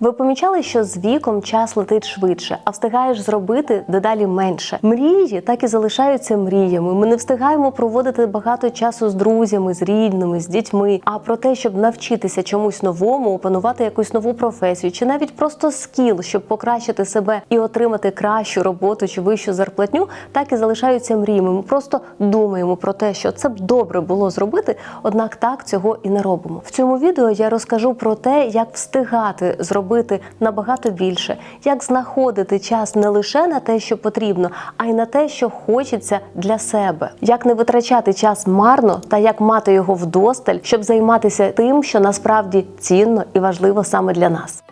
Ви помічали, що з віком час летить швидше, а встигаєш зробити дедалі менше. Мрії так і залишаються мріями. Ми не встигаємо проводити багато часу з друзями, з рідними, з дітьми. А про те, щоб навчитися чомусь новому, опанувати якусь нову професію, чи навіть просто скіл, щоб покращити себе і отримати кращу роботу чи вищу зарплатню, так і залишаються мріями. Ми просто думаємо про те, що це б добре було зробити, однак так цього і не робимо. В цьому відео я розкажу про те, як встигати зробити набагато більше, як знаходити час не лише на те, що потрібно, а й на те, що хочеться для себе, як не витрачати час марно та як мати його вдосталь, щоб займатися тим, що насправді цінно і важливо саме для нас.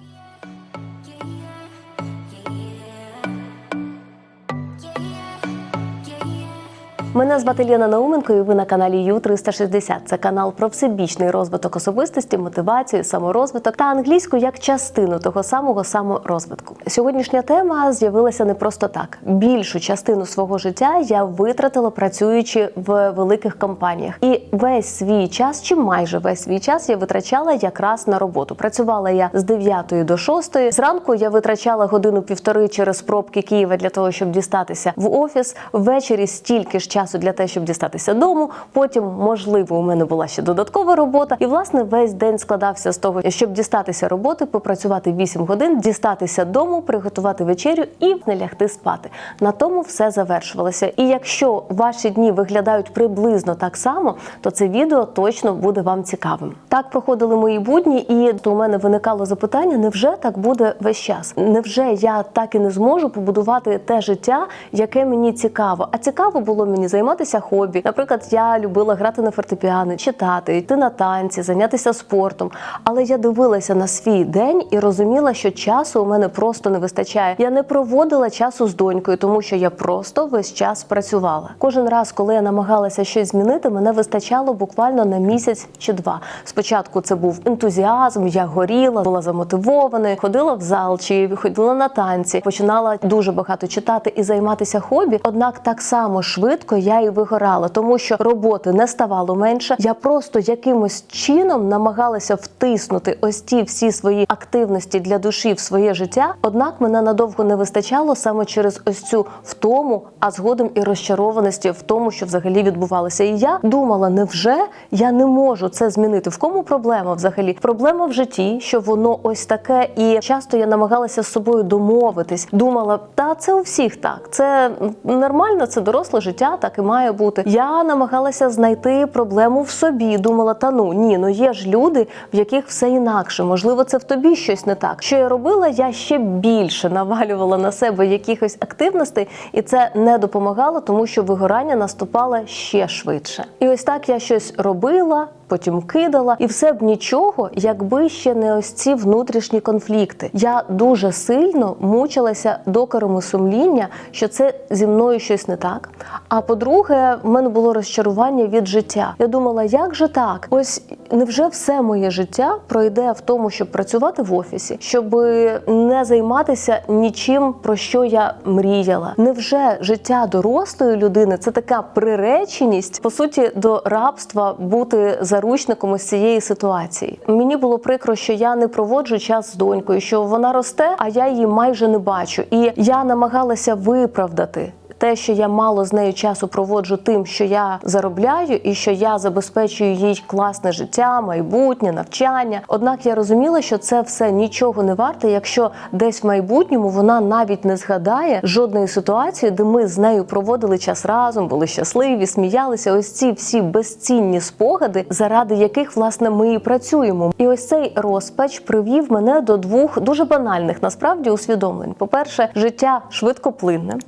Мене звати Ліна Науменко, і ви на каналі Ю 360 Це канал про всебічний розвиток особистості, мотивацію, саморозвиток та англійську як частину того самого саморозвитку. Сьогоднішня тема з'явилася не просто так. Більшу частину свого життя я витратила працюючи в великих компаніях, і весь свій час, чи майже весь свій час, я витрачала якраз на роботу. Працювала я з 9 до 6. Зранку я витрачала годину півтори через пробки Києва для того, щоб дістатися в офіс. Ввечері стільки ж часу для того, щоб дістатися дому. Потім, можливо, у мене була ще додаткова робота. І власне весь день складався з того, щоб дістатися роботи, попрацювати 8 годин, дістатися дому, приготувати вечерю і не лягти спати. На тому все завершувалося. І якщо ваші дні виглядають приблизно так само, то це відео точно буде вам цікавим. Так проходили мої будні, і у мене виникало запитання: невже так буде весь час? Невже я так і не зможу побудувати те життя, яке мені цікаво? А цікаво було мені займатися хобі. Наприклад, я любила грати на фортепіано, читати, йти на танці, зайнятися спортом. Але я дивилася на свій день і розуміла, що часу у мене просто не вистачає. Я не проводила часу з донькою, тому що я просто весь час працювала. Кожен раз, коли я намагалася щось змінити, мене вистачало буквально на місяць чи два. Спочатку це був ентузіазм, я горіла, була замотивована, ходила в зал чи ходила на танці, починала дуже багато читати і займатися хобі. Однак так само швидко я і вигорала, тому що роботи не ставало менше. Я просто якимось чином намагалася втиснути ось ті всі свої активності для душі в своє життя. Однак мене надовго не вистачало саме через ось цю втому, а згодом і розчарованості в тому, що взагалі відбувалося. І я думала, невже я не можу це змінити? В кому проблема взагалі? Проблема в житті, що воно ось таке, і часто я намагалася з собою домовитись. Думала, та це у всіх так, це нормально, це доросле життя, так і має бути. Я намагалася знайти проблему в собі. Думала, та ну ні, ну є ж люди, в яких все інакше. Можливо, це в тобі щось не так. Що я робила? Я ще більше навалювала на себе якихось активностей, і це не допомагало, тому що вигорання наступало ще швидше. І ось так я щось робила. Потім кидала, і все б нічого, якби ще не ось ці внутрішні конфлікти. Я дуже сильно мучилася докорами сумління, що це зі мною щось не так. А по-друге, в мене було розчарування від життя. Я думала, як же так? Ось невже все моє життя пройде в тому, щоб працювати в офісі, щоб не займатися нічим, про що я мріяла? Невже життя дорослої людини це така приреченість, по суті, до рабства бути заручником із цієї ситуації? Мені було прикро, що я не проводжу час з донькою, що вона росте, а я її майже не бачу. І я намагалася виправдати. Те, що я мало з нею часу проводжу тим, що я заробляю, і що я забезпечую їй класне життя, майбутнє, навчання. Однак я розуміла, що це все нічого не варте, якщо десь в майбутньому вона навіть не згадає жодної ситуації, де ми з нею проводили час разом, були щасливі, сміялися. Ось ці всі безцінні спогади, заради яких власне ми і працюємо. І ось цей розпач привів мене до двох дуже банальних насправді усвідомлень. По перше, життя швидкоплинне.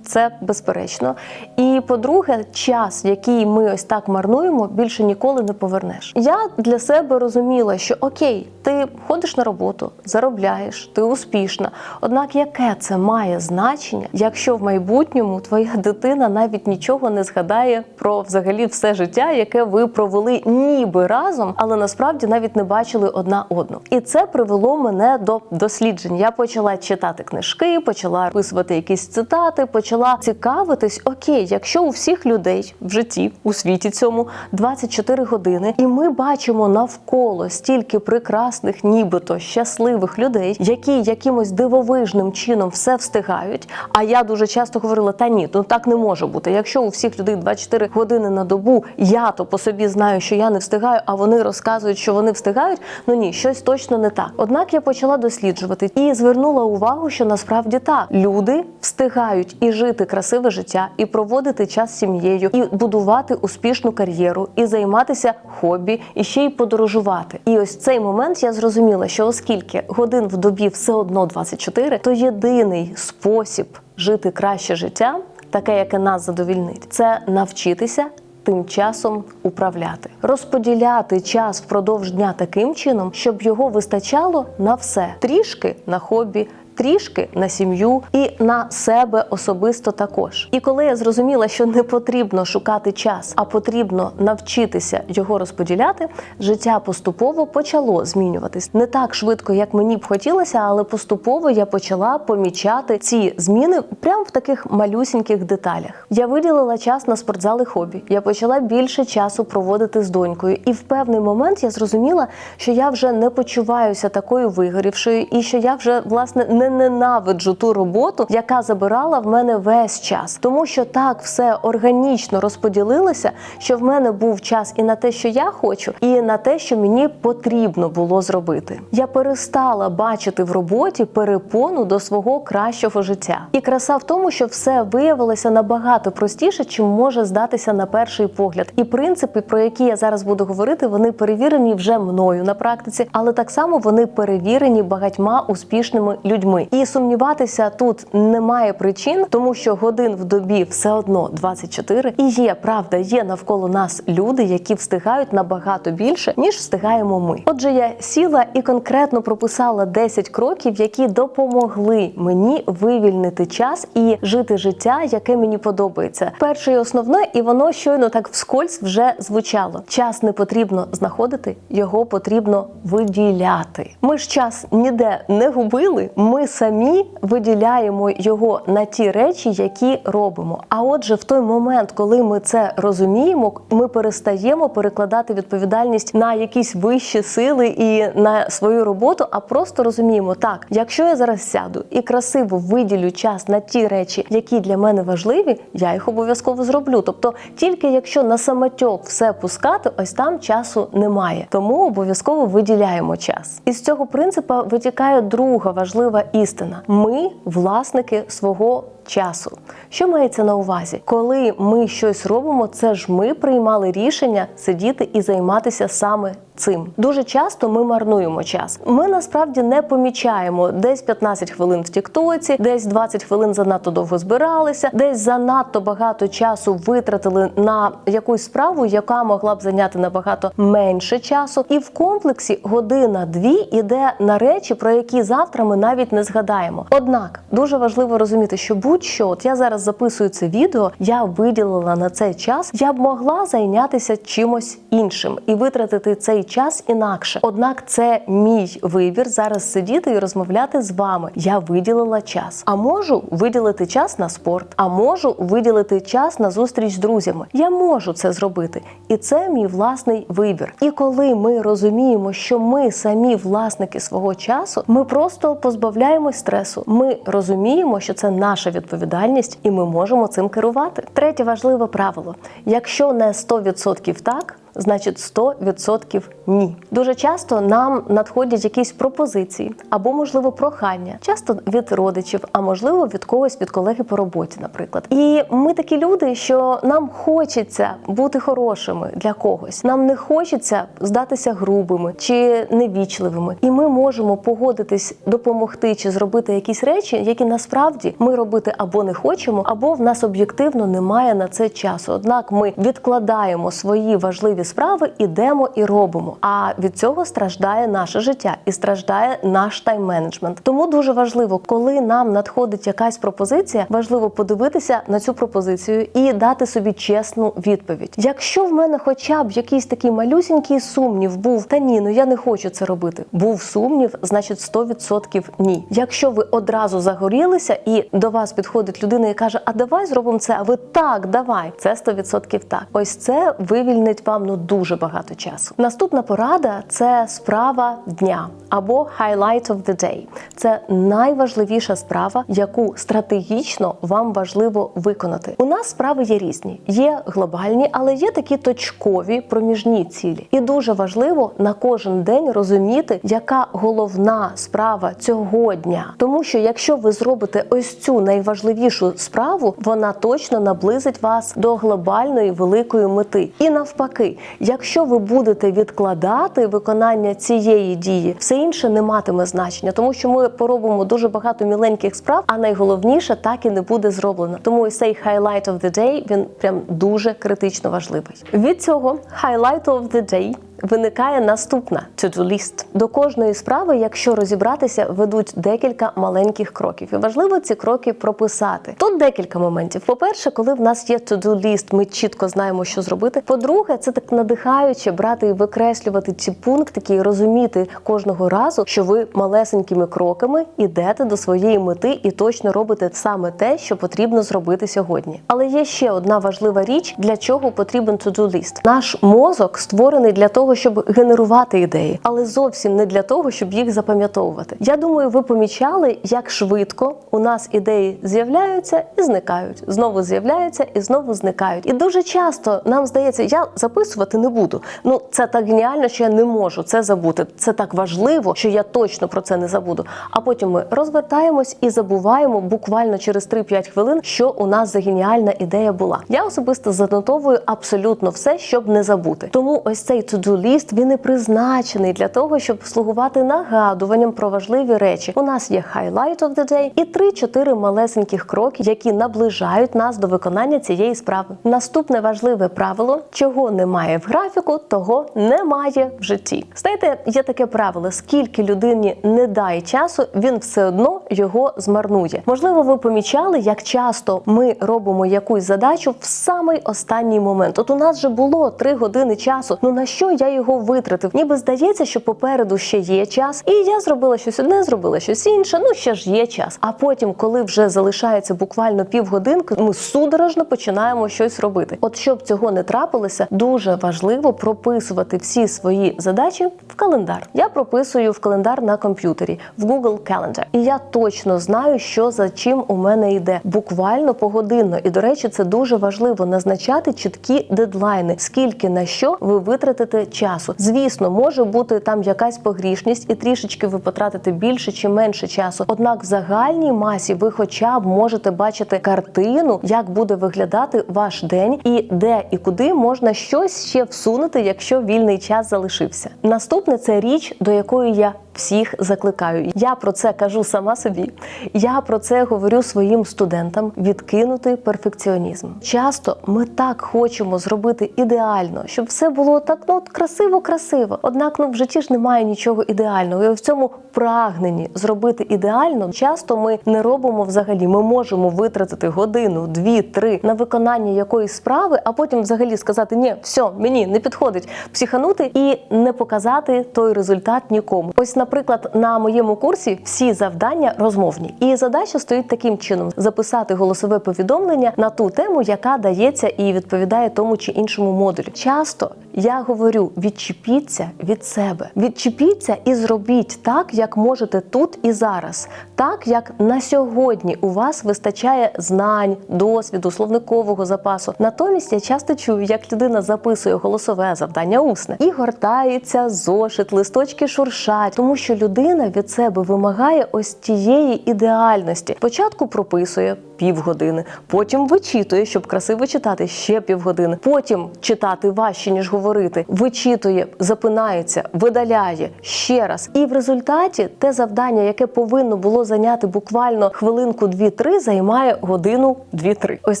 Це безперечно. І по-друге, час, який ми ось так марнуємо, більше ніколи не повернеш. Я для себе розуміла, що окей, ти ходиш на роботу, заробляєш, ти успішна. Однак, яке це має значення, якщо в майбутньому твоя дитина навіть нічого не згадає про взагалі все життя, яке ви провели ніби разом, але насправді навіть не бачили одна одну. І це привело мене до досліджень. Я почала читати книжки, почала писувати якісь цитати, почала почала цікавитись: окей, якщо у всіх людей в житті у світі цьому 24 години, і ми бачимо навколо стільки прекрасних, нібито щасливих людей, які якимось дивовижним чином все встигають. А я дуже часто говорила: та ні, ну так не може бути. Якщо у всіх людей 24 години на добу, я то по собі знаю, що я не встигаю, а вони розказують, що вони встигають. Ну ні, щось точно не так. Однак я почала досліджувати і звернула увагу, що насправді так люди встигають і жити красиве життя, і проводити час з сім'єю, і будувати успішну кар'єру, і займатися хобі, і ще й подорожувати. І ось цей момент я зрозуміла, що оскільки годин в добі все одно 24, то єдиний спосіб жити краще життя, таке, яке нас задовільнить, це навчитися тим часом управляти, розподіляти час впродовж дня таким чином, щоб його вистачало на все трішки на хобі. Трішки на сім'ю і на себе особисто також. І коли я зрозуміла, що не потрібно шукати час, а потрібно навчитися його розподіляти, життя поступово почало змінюватись не так швидко, як мені б хотілося, але поступово я почала помічати ці зміни прямо в таких малюсіньких деталях. Я виділила час на спортзали хобі. Я почала більше часу проводити з донькою, і в певний момент я зрозуміла, що я вже не почуваюся такою вигорівшою, і що я вже власне не ненавиджу ту роботу, яка забирала в мене весь час, тому що так все органічно розподілилося, що в мене був час і на те, що я хочу, і на те, що мені потрібно було зробити. Я перестала бачити в роботі перепону до свого кращого життя. І краса в тому, що все виявилося набагато простіше, чим може здатися на перший погляд. І принципи, про які я зараз буду говорити, вони перевірені вже мною на практиці, але так само вони перевірені багатьма успішними людьми. І сумніватися тут немає причин, тому що годин в добі все одно 24. І є правда, є навколо нас люди, які встигають набагато більше, ніж встигаємо ми. Отже, я сіла і конкретно прописала 10 кроків, які допомогли мені вивільнити час і жити життя, яке мені подобається. Перше і основне, і воно щойно так вскользь вже звучало. Час не потрібно знаходити, його потрібно виділяти. Ми ж час ніде не губили. Ми самі виділяємо його на ті речі, які робимо. А отже, в той момент, коли ми це розуміємо, ми перестаємо перекладати відповідальність на якісь вищі сили і на свою роботу, а просто розуміємо, так, якщо я зараз сяду і красиво виділю час на ті речі, які для мене важливі, я їх обов'язково зроблю. Тобто, тільки якщо на самотьок все пускати, ось там часу немає. Тому обов'язково виділяємо час. Із цього принципа витікає друга важлива істина: ми власники свого часу. Що мається на увазі? Коли ми щось робимо, це ж ми приймали рішення сидіти і займатися саме. Цим дуже часто ми марнуємо час. Ми насправді не помічаємо десь 15 хвилин в Тіктоці, десь 20 хвилин занадто довго збиралися, десь занадто багато часу витратили на якусь справу, яка могла б зайняти набагато менше часу. І в комплексі година-дві іде на речі, про які завтра ми навіть не згадаємо. Однак дуже важливо розуміти, що будь-що, от я зараз записую це відео, я виділила на цей час, я б могла зайнятися чимось іншим і витратити цей час інакше. Однак це мій вибір зараз сидіти і розмовляти з вами. Я виділила час. А можу виділити час на спорт, а можу виділити час на зустріч з друзями. Я можу це зробити, і це мій власний вибір. І коли ми розуміємо, що ми самі власники свого часу, ми просто позбавляємось стресу. Ми розуміємо, що це наша відповідальність, і ми можемо цим керувати. Третє важливе правило: якщо не 100% так значить 100% ні. Дуже часто нам надходять якісь пропозиції або, можливо, прохання, часто від родичів, а можливо від когось від колеги по роботі, наприклад. І ми такі люди, що нам хочеться бути хорошими для когось. Нам не хочеться здатися грубими чи невічливими, і ми можемо погодитись допомогти чи зробити якісь речі, які насправді ми робити або не хочемо, або в нас об'єктивно немає на це часу. Однак ми відкладаємо свої важливі справи, ідемо і робимо. А від цього страждає наше життя і страждає наш тайм-менеджмент. Тому дуже важливо, коли нам надходить якась пропозиція, важливо подивитися на цю пропозицію і дати собі чесну відповідь. Якщо в мене хоча б якийсь такий малюсінький сумнів був, та ні, ну я не хочу це робити. Був сумнів, значить 100% ні. Якщо ви одразу загорілися і до вас підходить людина і каже, а давай зробимо це, а ви так, давай. Це 100% так. Ось це вивільнить вам ну дуже багато часу. Наступна порада це справа дня або highlight of the day. Це найважливіша справа, яку стратегічно вам важливо виконати. У нас справи є різні, є глобальні, але є такі точкові проміжні цілі. І дуже важливо на кожен день розуміти, яка головна справа цього дня. Тому що якщо ви зробите ось цю найважливішу справу, вона точно наблизить вас до глобальної великої мети. І навпаки, якщо ви будете відкладати виконання цієї дії, все інше не матиме значення, тому що ми поробимо дуже багато міленьких справ, а найголовніше так і не буде зроблено. Тому і цей highlight of the day, він прям дуже критично важливий. Від цього highlight of the day Виникає наступна to-do list. До кожної справи, якщо розібратися, ведуть декілька маленьких кроків, і важливо ці кроки прописати. Тут декілька моментів. По-перше, коли в нас є to-do list, ми чітко знаємо, що зробити. По-друге, це так надихаюче брати і викреслювати ці пунктики і розуміти кожного разу, що ви малесенькими кроками йдете до своєї мети і точно робите саме те, що потрібно зробити сьогодні. Але є ще одна важлива річ, для чого потрібен to-do list. Наш мозок створений для того, щоб генерувати ідеї, але зовсім не для того, щоб їх запам'ятовувати. Я думаю, ви помічали, як швидко у нас ідеї з'являються і зникають, знову з'являються і знову зникають. І дуже часто нам здається, я записувати не буду. Ну це так геніально, що я не можу це забути. Це так важливо, що я точно про це не забуду. А потім ми розвертаємось і забуваємо буквально через 3-5 хвилин, що у нас за геніальна ідея була. Я особисто занотовую абсолютно все, щоб не забути. Тому ось цей to-do list, він і призначений для того, щоб слугувати нагадуванням про важливі речі. У нас є highlight of the day і 3-4 малесеньких кроки, які наближають нас до виконання цієї справи. Наступне важливе правило: чого немає в графіку, того немає в житті. Знаєте, є таке правило: скільки людині не дай часу, він все одно його змарнує. Можливо, ви помічали, як часто ми робимо якусь задачу в самий останній момент. От у нас же було 3 години часу. Ну на що я його витратив? Ніби здається, що попереду ще є час, і я зробила щось одне, зробила щось інше. Ну ще ж є час. А потім, коли вже залишається буквально півгодинки, ми судорожно починаємо щось робити. От щоб цього не трапилося, дуже важливо прописувати всі свої задачі в календар. Я прописую в календар на комп'ютері в Google Calendar. І я точно знаю, що за чим у мене йде. Буквально погодинно. І до речі, це дуже важливо назначати чіткі дедлайни, скільки на що ви витратите часу. Звісно, може бути там якась погрішність, і трішечки ви потратите більше чи менше часу. Однак в загальній масі ви хоча б можете бачити картину, як буде виглядати ваш день, і де і куди можна щось ще всунути, якщо вільний час залишився. Наступне це річ, до якої я всіх закликаю. Я про це кажу сама собі. Я про це говорю своїм студентам. Відкинути перфекціонізм. Часто ми так хочемо зробити ідеально, щоб все було так ну красиво, красиво. Однак ну в житті ж немає нічого ідеального. І в цьому прагненні зробити ідеально часто ми не робимо взагалі. Ми можемо витратити годину, дві, три на виконання якоїсь справи, а потім взагалі сказати ні, все, мені не підходить психанути і не показати той результат нікому. Ось, наприклад, на моєму курсі всі завдання розмовні, і задача стоїть таким чином: записати голосове повідомлення на ту тему, яка дається і відповідає тому чи іншому модулю. Часто я говорю: відчепіться від себе, відчепіться і зробіть так, як можете тут і зараз, так як на сьогодні у вас вистачає знань, досвіду, словникового запасу. Натомість я часто чую, як людина записує голосове завдання усне і гортається зошит, листочки шуршать, тому що людина від себе вимагає ось тієї ідеальності. Спочатку прописує, півгодини. Потім вичитує, щоб красиво читати ще півгодини. Потім читати важче ніж говорити. Вичитує, запинається, видаляє ще раз. І в результаті те завдання, яке повинно було зайняти буквально хвилинку, дві-три, займає годину дві-три. Ось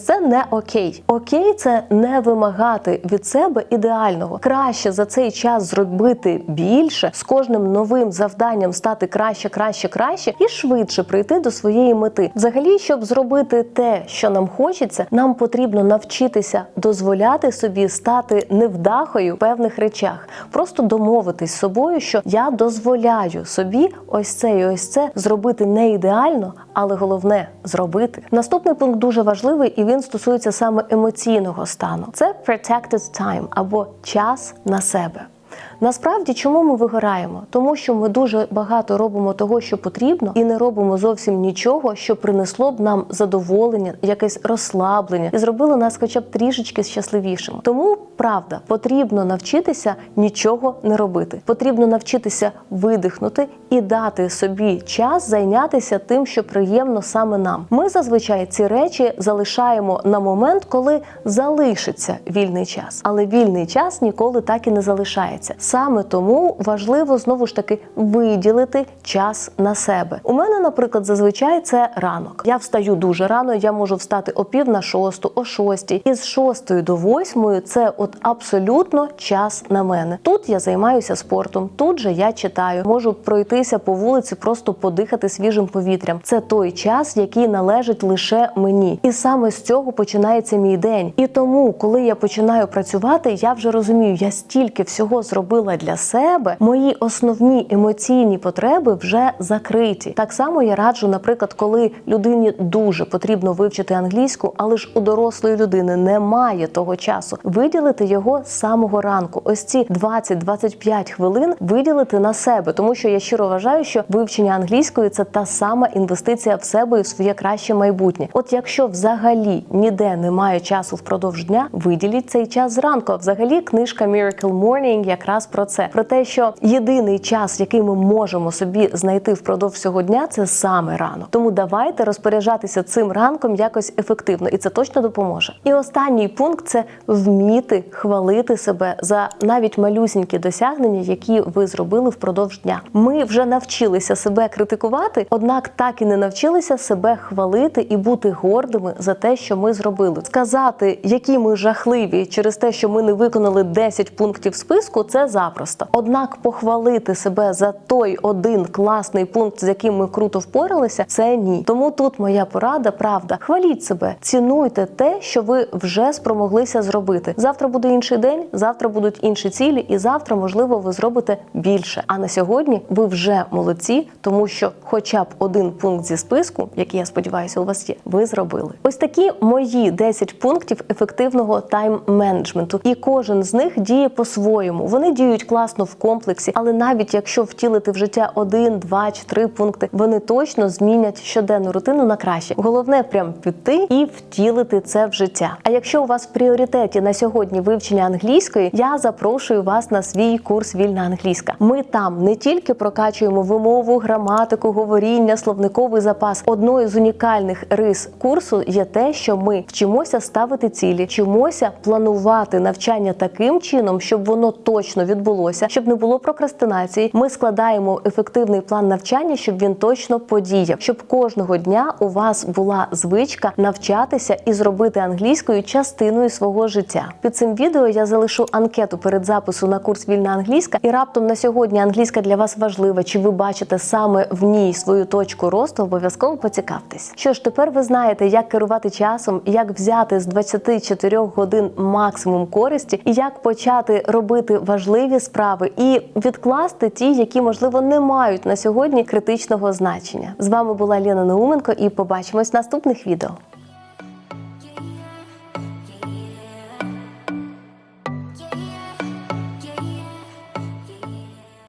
це не окей. Окей, це не вимагати від себе ідеального. Краще за цей час зробити більше з кожним новим завданням стати краще, краще, краще і швидше прийти до своєї мети. Взагалі, щоб зробити те, що нам хочеться, нам потрібно навчитися дозволяти собі стати невдахою в певних речах, просто домовитись з собою, що я дозволяю собі ось це і ось це зробити не ідеально, але головне зробити. Наступний пункт дуже важливий, і він стосується саме емоційного стану. Це protected time або час на себе. Насправді, чому ми вигораємо? Тому що ми дуже багато робимо того, що потрібно, і не робимо зовсім нічого, що принесло б нам задоволення, якесь розслаблення і зробило нас, хоча б трішечки щасливішими. Тому правда, потрібно навчитися нічого не робити. Потрібно навчитися видихнути і дати собі час зайнятися тим, що приємно саме нам. Ми зазвичай ці речі залишаємо на момент, коли залишиться вільний час, але вільний час ніколи так і не залишається. Саме тому важливо знову ж таки виділити час на себе. У мене, наприклад, зазвичай це ранок. Я встаю дуже рано. Я можу встати о пів на шосту, о шостій. І з шостої до восьмої це от абсолютно час на мене. Тут я займаюся спортом, тут же я читаю, можу пройтися по вулиці, просто подихати свіжим повітрям. Це той час, який належить лише мені. І саме з цього починається мій день. І тому, коли я починаю працювати, я вже розумію, я стільки всього зробила для себе. Мої основні емоційні потреби вже закриті. Так само я раджу, наприклад, коли людині дуже потрібно вивчити англійську, але ж у дорослої людини немає того часу. Виділити його з самого ранку. Ось ці 20-25 хвилин виділити на себе, тому що я щиро вважаю, що вивчення англійської це та сама інвестиція в себе і в своє краще майбутнє. От якщо взагалі ніде немає часу впродовж дня, виділіть цей час зранку. А Взагалі, книжка Miracle Morning якраз про це: про те, що єдиний час, який ми можемо собі знайти впродовж всього дня, це саме ранок. Тому давайте розпоряджатися цим ранком якось ефективно, і це точно допоможе. І останній пункт це вміти хвалити себе за навіть малюсінькі досягнення, які ви зробили впродовж дня. Ми вже навчилися себе критикувати, однак так і не навчилися себе хвалити і бути гордими за те, що ми зробили. Сказати, які ми жахливі через те, що ми не виконали 10 пунктів списку, це запросто. Однак похвалити себе за той один класний пункт, з яким ми круто впоралися, це ні. Тому тут моя порада, правда. Хваліть себе, цінуйте те, що ви вже спромоглися зробити. Завтра буде інший день, завтра будуть інші цілі, і завтра, можливо, ви зробите більше. А на сьогодні ви вже молодці, тому що, хоча б один пункт зі списку, який я сподіваюся, у вас є, ви зробили. Ось такі мої 10 пунктів ефективного тайм-менеджменту, і кожен з них діє по-своєму. Вони діють класно в комплексі, але навіть якщо втілити в життя один, два чи три пункти, вони точно змінять щоденну рутину на краще. Головне прям піти і втілити це в життя. А якщо у вас в пріоритеті на сьогодні вивчення англійської, я запрошую вас на свій курс Вільна англійська. Ми там не тільки прокачуємо вимову, граматику, говоріння, словниковий запас. Одною з унікальних рис курсу є те, що ми вчимося ставити цілі, вчимося планувати навчання таким чином, щоб воно точно відбулося, щоб не було прокрастинації. Ми складаємо ефективний план навчання, щоб він точно подіяв, щоб кожного дня у вас була звичка навчатися і зробити англійською частиною свого життя. Під цим відео я залишу анкету перед запису на курс Вільна англійська, і раптом на сьогодні англійська для вас важлива. Чи ви бачите саме в ній свою точку росту? Обов'язково поцікавтесь. Що ж, тепер ви знаєте, як керувати часом, як взяти з 24 годин максимум користі, і як почати робити важливі справи і відкласти ті, які можливо не мають на сьогодні критичного значення. З вами була Лена Науменко, і побачимось в наступних відео.